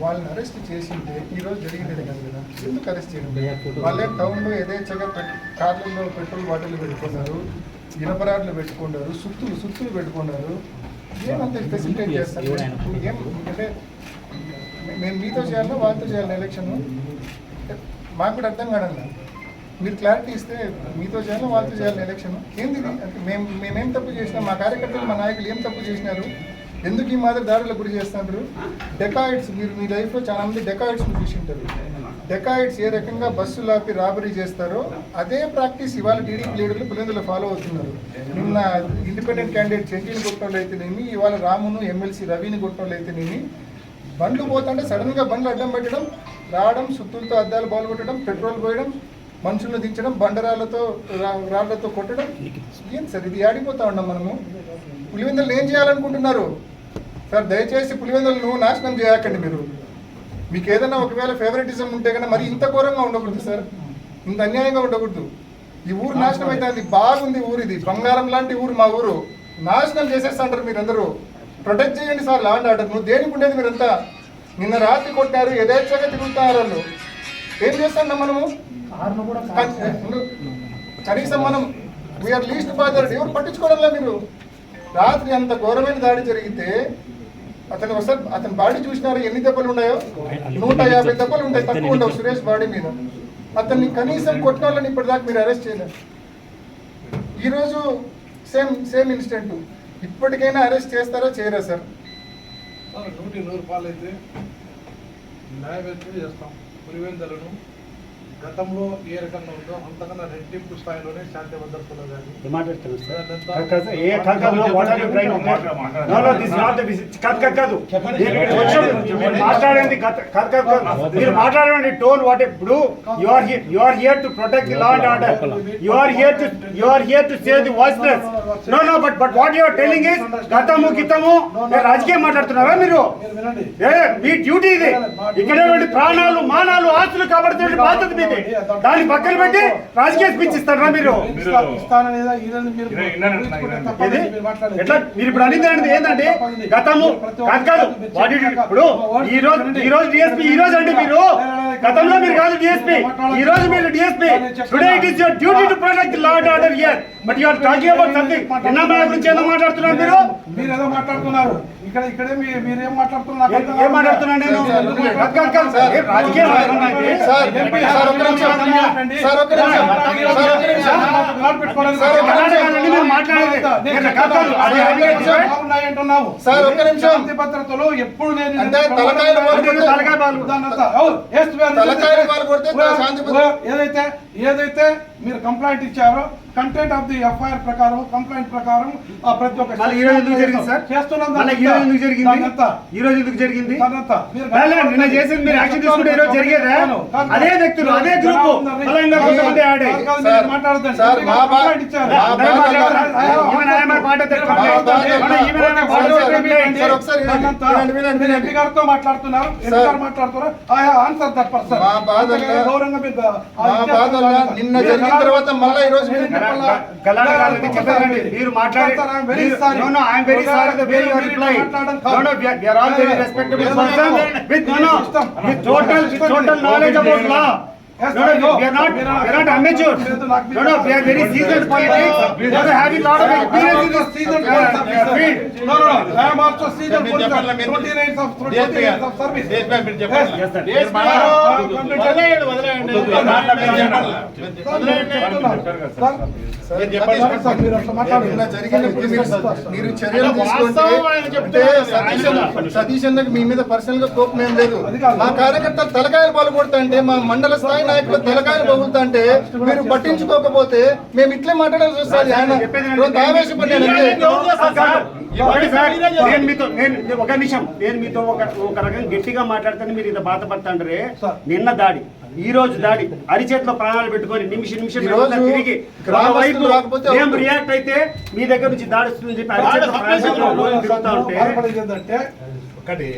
వాళ్ళని అరెస్ట్ చేసింటే ఈ రోజు జరిగింది కాదు కదా. ఎందుకు అరెస్ట్ చేయడం? వాళ్ళే టౌన్లో యథేచ్ఛగా కార్లలో పెట్రోల్ బాటిల్ పెట్టుకున్నారు ఇనపరాడ్లు పెట్టుకున్నారు సుత్తులు సుత్తులు పెట్టుకున్నారు. ఏమంత ఫెసిలిటేట్ చేస్తారు? ఏం అంటే మేము మీతో చేయాలా వాళ్ళతో చేయాలి ఎలక్షన్? మాకు కూడా అర్థం కాడన్నా మీరు క్లారిటీ ఇస్తే మీతో చేయాలి వాళ్ళతో చేయాలి ఎలక్షన్? ఏంది? అంటే మేము మేమేం తప్పు చేసినాం మా కార్యకర్తలు మా నాయకులు ఏం తప్పు చేసినారు? ఎందుకు ఈ మాదిరి దారిలో గురి చేస్తున్నారు డెకాయిడ్స్ మీరు మీ లైఫ్లో చాలా మంది డెకాయిడ్స్ చూసి ఉంటారు డెకాయిడ్స్ ఏ రకంగా బస్సులు ఆపి రాబరీ చేస్తారో అదే ప్రాక్టీస్ ఇవాళ టీడీపీ లీడర్లు పులిందులు ఫాలో అవుతున్నారు. నిన్న ఇండిపెండెంట్ క్యాండిడేట్ చెంచీని కొట్టడం అయితేనేమి ఇవాళ రామును ఎమ్మెల్సీ రవిని కొట్టడం అయితేనేమి బండ్లు పోతుంటే సడన్గా బండ్లు అడ్డం పెట్టడం రావడం సుత్తులతో అద్దాలు బాల్ కొట్టడం పెట్రోల్ పోయడం మనుషులను దించడం బండరాళ్ళతో రా- రాళ్ళతో కొట్టడం ఏం సార్ ఇది ఆడిపోతా ఉన్నాం మనము. పులివెందులు ఏం చేయాలనుకుంటున్నారు? సార్ దయచేసి పులివెందులను నాశనం చేయకండి మీరు. మీకు ఏదైనా ఒకవేళ ఫేవరెటిజం ఉంటే కన్నా మరి ఇంత ఘోరంగా ఉండకూడదు సార్. ఇంత అన్యాయంగా ఉండకూడదు. ఈ ఊరు నాశనం అయితే అది బాగుంది ఊరు ఇది. బంగారం లాంటి ఊరు మా ఊరు. నాశనం చేసేస్తాంటారు మీరందరూ. ప్రొటెక్ట్ చేయండి సార్ లాండ్ ఆర్డర్ నువ్వు దేనికి ఉండేది మీరంతా? నిన్న రాత్రి కొట్టారు యథేచ్ఛగా తిరుగుతున్నారు వాళ్ళు. ఏం చేస్తాం మనము. కనీసం మనం వీఆర్ లీస్ట్ బాధర్ ఎవరు పట్టించుకోవడంలా మీరు? రాత్రి అంత ఘోరమైన దాడి జరిగితే అతను ఒకసారి అతని బాడీ చూసినారు? ఎన్ని దెబ్బలు ఉన్నాయో? నూట యాభై దెబ్బలు ఉంటాయి. తక్కువ ఉండవు. సురేష్ బాడీ మీద. అతన్ని కనీసం కొట్టిన వాళ్ళని ఇప్పటిదాకా మీరు అరెస్ట్ చేయలేరు ఈరోజు సేమ్ సేమ్ ఇన్సిడెంట్. ఇప్పటికైనా అరెస్ట్ చేస్తారా? చేయరా సార్? నూటి నూరు రూపాయలు అయితే న్యాయవేత్తలు చేస్తాం. పులివెందులను గతంలో ఏ రకంగా ఉందో అంతకన్నా రెట్టింపు స్థాయిలోనే శాంతి భద్రతలో మాట్లాడండి. మీరు మాట్లాడండి టోన్ వాట్ ఇప్పుడు you are here you are here to protect the law and order you are here to you are here to save the voiceless no no but but what you are telling is గతము గితము రాజకీయం మాట్లాడుతున్నారా మీరు? మీ duty ఇది. ఇక్కడ ప్రాణాలు మానాలు ఆస్తులు కాబట్టి బాధ్యత మీది దాన్ని పక్కన పెట్టి రాజకీయ స్పీచ్ ఇస్తారా మీరు? మీరు. ఎట్లా? ఇప్పుడు ఏంటి ఏంటంటే గతము కాదు కాదు. ఇప్పుడు ఈ రోజు ఈ రోజు డిఎస్పీ ఈ రోజు అండి మీరు? గతంలో మీరు కాదు డిఎస్పీ ఈ రోజు మీరు DSP today it is your duty to protect law and order here but you are talking about something నిన్న గురించి ఏదో మాట్లాడుతున్నారు మీరు మీరు ఏదో మాట్లాడుతున్నారు ఇక్కడ ఇక్కడే మీరు ఏం మాట్లాడుతున్నారు ఏ- మాట్లాడుతున్నాను నేను రాజకీయం? సార్ సార్ ఒక్క నిమిషం సార్ ఒక్క నిమిషం సార్ ఒక్క నిమిషం మాట్లాడేది. సార్, ఒక్క నిమిషం. భద్రతలు ఎప్పుడు లేని అంటే తలకాయలు తలకాయ కొడితే ఏదైతే ఏదైతే మీరు కంప్లైంట్ ఇచ్చారో కంటెంట్ ఆఫ్ ది ఎఫ్ఐఆర్ ప్రకారం కంప్లైంట్ ప్రకారం ఆ ప్రతి ఒక్క చేస్తున్నాం మళ్ళీ ఈ రోజు ఎందుకు జరిగింది? దాన్నంతా. ఈ రోజు ఎందుకు జరిగింది? దాన్నంతా. మీరు లే, లే, నిన్న చేసింది మీరు యాక్షన్ తీసుకుంటే ఈ రోజు జరిగేదా? అదే వ్యక్తులు అదే గ్రూప్. మళ్ళీ ఇంకా ఎంపీ గారితో మాట్లాడుతున్నారు ఎంపీ సార్. గారు మాట్లాడుతున్నారు. ఆయా ఆన్సర్ దట్ పర్సన్ మా బాధల్లో- గౌరవంగా మా మాట్లాడతారు. నిన్న జరిగిన తర్వాత మళ్ళా ఈ రోజు మీరు మీరు గలా- గలాటా కాదండి, చెప్పండి. మీరు మాట్లాడే Sir, I'm very మీరు- sorry. no, no, I am very sorry the way you are మీరు replying. మాట్లాడడం No, no, we are, we are all no, no. Yes, No, no, know. we are not, we are not amateurs. No, no, we are very seasoned politics. We are having lot of experience in this Seasoned uh, uh, field. No, no, no. I am also seasoned. మీరు? 20 years of- 20 DSP years of service. Yes, sir. Yes, sir. Sir, మీరు చర్యలు తీసుకుంటే సతీష్ అన్న- సతీష్ అన్నకి మీ మీద పర్సనల్గా కోపం ఏం లేదు. మా కార్యకర్తలు తలకాయలు పలుకొడతా అంటే మా మండల స్థాయి నాయకులు తలకాయలు పగులుతా అంటే మీరు పట్టించుకోకపోతే మేము ఇట్లే మాట్లాడాల్సి వస్తుంది ఆయన. నేను మీతో నేను ఒక నిమిషం నేను మీతో ఒక ఒక రకంగా గట్టిగా మాట్లాడితేనే మీరు ఇంత బాధపడతాండ్రే. నిన్న దాడి ఈ రోజు దాడి అరిచేతిలో ప్రాణాలు పెట్టుకొని నిమిషం నిమిషం తిరిగి మేము. రియాక్ట్ అయితే మీ దగ్గర నుంచి దాడి వస్తుందని చెప్పి అరిచేతిలో ప్రాణాలు ఉంటే ఒకటి